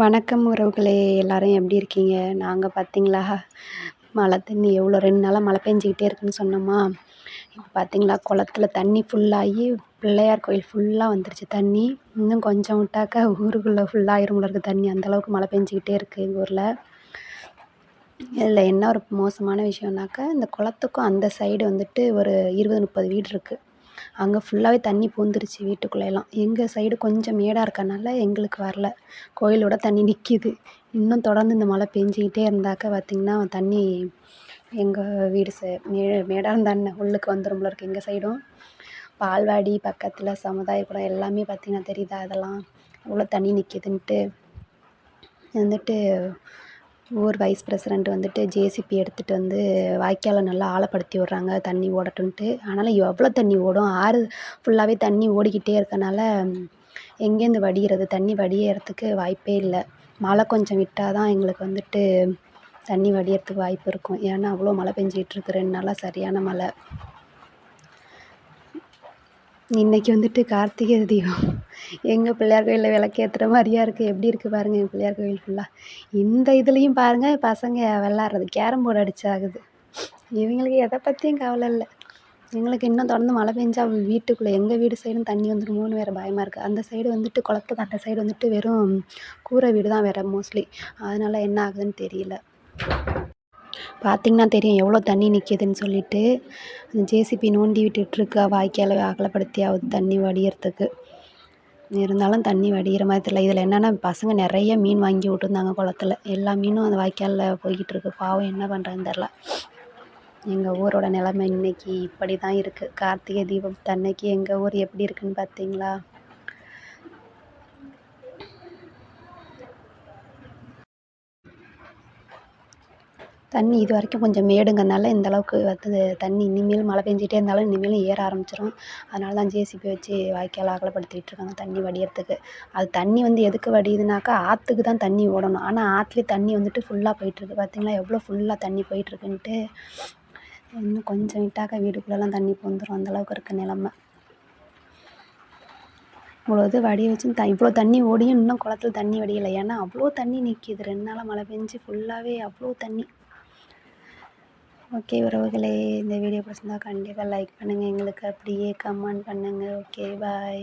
வணக்கம் உறவுகளே எல்லோரும் எப்படி இருக்கீங்க? நாங்கள் பார்த்தீங்களா மழை தண்ணி எவ்வளோ ரெண்டு நாளாக மழை பெஞ்சிக்கிட்டே இருக்குன்னு சொன்னோமா? இப்போ பார்த்தீங்களா குளத்துல தண்ணி ஃபுல்லாகி பிள்ளையார் கோயில் ஃபுல்லாக வந்துருச்சு தண்ணி. இன்னும் கொஞ்சம் விட்டாக்கா ஊருக்குள்ளே ஃபுல்லாகிரும்ல இருக்குது தண்ணி. அந்தளவுக்கு மழை பெஞ்சிக்கிட்டே இருக்குது எங்கள் ஊரில். இதில் என்ன ஒரு மோசமான விஷயம்னாக்கா இந்த குளத்துக்கும் அந்த சைடு வந்துட்டு ஒரு இருபது முப்பது வீடு இருக்குது அங்கே ஃபுல்லாகவே தண்ணி பூந்துருச்சு வீட்டுக்குள்ளேலாம் எங்கள் சைடு கொஞ்சம் மேடாக இருக்கறனால எங்களுக்கு வரல. கோயிலோட தண்ணி நிற்கிது இன்னும் தொடர்ந்து இந்த மழை பெஞ்சிக்கிட்டே இருந்தாக்கா பார்த்திங்கன்னா தண்ணி எங்கள் வீடு ச மே மேடாக இருந்தால் என்ன? உள்ளுக்கு வந்துடும் போல இருக்குது எங்கள் சைடும் பால்வாடி பக்கத்தில் சமுதாய கூடம் எல்லாமே பார்த்திங்கன்னா தெரியுதா? அதெல்லாம். எவ்வளோ தண்ணி நிற்கிதுன்ட்டு வந்துட்டு ஊர் வைஸ் ப்ரெசிடெண்ட் வந்துட்டு ஜேசிபி எடுத்துகிட்டு வந்து வாய்க்காலை நல்லா ஆழப்படுத்தி விட்றாங்க. தண்ணி ஓடட்டுன்ட்டு ஆனாலும் எவ்வளோ தண்ணி ஓடும்? ஆறு ஃபுல்லாகவே தண்ணி ஓடிக்கிட்டே இருக்கனால எங்கேருந்து வடிகிறது? தண்ணி வடியறதுக்கு வாய்ப்பே இல்லை. மழை கொஞ்சம் விட்டால் தான் எங்களுக்கு வந்துட்டு தண்ணி வடியறதுக்கு வாய்ப்பு இருக்கும். ஏன்னா அவ்வளோ மழை பெஞ்சிகிட்ருக்கு ரெண்டு நாளாக சரியான மழை. இன்றைக்கி வந்துட்டு கார்த்திகை தீபம். எங்கள் பிள்ளையார் கோயிலில் விளக்கேற்றுற மாதிரியா இருக்குது எப்படி இருக்குது பாருங்கள் எங்கள் பிள்ளையார் கோயில் ஃபுல்லாக இந்த இதுலேயும் பாருங்கள் பசங்க விளாட்றது கேரம் போர்டு அடிச்சாகுது இவங்களுக்கு எதை பற்றியும் கவலை இல்லை. எங்களுக்கு இன்னும் தொடர்ந்து மழை பெஞ்சா வீட்டுக்குள்ளே எங்கள் வீடு சைடும் தண்ணி வந்துடுமோன்னு வேறு பயமாக இருக்குது அந்த சைடு வந்துட்டு குளத்துக்கு அந்த சைடு வந்துட்டு வெறும் கூரை வீடு தான் வேறு மோஸ்ட்லி அதனால் என்ன ஆகுதுன்னு தெரியல. பார்த்திங்கன்னா தெரியும் எவ்வளோ தண்ணி நிற்கிதுன்னு சொல்லிட்டு. அந்த ஜேசிபி நோண்டி விட்டுட்டுருக்கா அகலப்படுத்தி ஆகுது தண்ணி வடிகிறதுக்கு இருந்தாலும் தண்ணி வடிகிற மாதிரி தெரியல. இதில் என்னென்னா பசங்க நிறைய மீன் வாங்கி விட்டுருந்தாங்க குளத்துல. எல்லா மீனும் அந்த வாய்க்காலில் போய்கிட்டிருக்கு பாவம் என்ன பண்ணுறதுன்னு தெரில எங்கள் ஊரோட நிலமை இன்றைக்கி இப்படி தான் இருக்குது கார்த்திகை தீபம் தீபத்தன்னைக்கு எங்கள் ஊர் எப்படி இருக்குதுன்னு பார்த்தீங்களா? தண்ணி இது வரைக்கும் கொஞ்சம் மேடுங்கிறனால இந்த அளவுக்கு வந்து தண்ணி இனிமேல் மழை பெஞ்சிட்டே இருந்தாலும் இனிமேலும் ஏற ஆரம்பிச்சிடும் அதனால தான் ஜேசிபி வச்சு வாய்க்காலை அகலப்படுத்திகிட்ருக்காங்க தண்ணி வடிகிறதுக்கு அது தண்ணி வந்து எதுக்கு வடியுதுனாக்கா ஆற்றுக்கு தான் தண்ணி ஓடணும். ஆனால் ஆற்றுலே தண்ணி வந்துட்டு ஃபுல்லாக போயிட்டுருக்கு. பார்த்தீங்களா எவ்வளோ ஃபுல்லாக தண்ணி போயிட்டுருக்குன்ட்டு இன்னும் கொஞ்சம் விட்டாக்கா வீடுக்குள்ளெல்லாம் தண்ணி பூந்துடும் அந்தளவுக்கு இருக்குது நிலமை. இவ்வளோ இது வடிய த இவ்வளோ தண்ணி ஓடியும் இன்னும் குளத்துல தண்ணி வடியலை. ஏன்னா அவ்வளோ தண்ணி நிற்கிது ரெண்டு நாளாக மழை பெஞ்சு ஃபுல்லாகவே அவ்வளோ தண்ணி ஓகே உறவுகளே இந்த வீடியோ பிடிச்சிருந்தா கண்டிப்பாக லைக் பண்ணுங்கள் எங்களுக்கு அப்படியே கமெண்ட் பண்ணுங்கள் ஓகே பாய்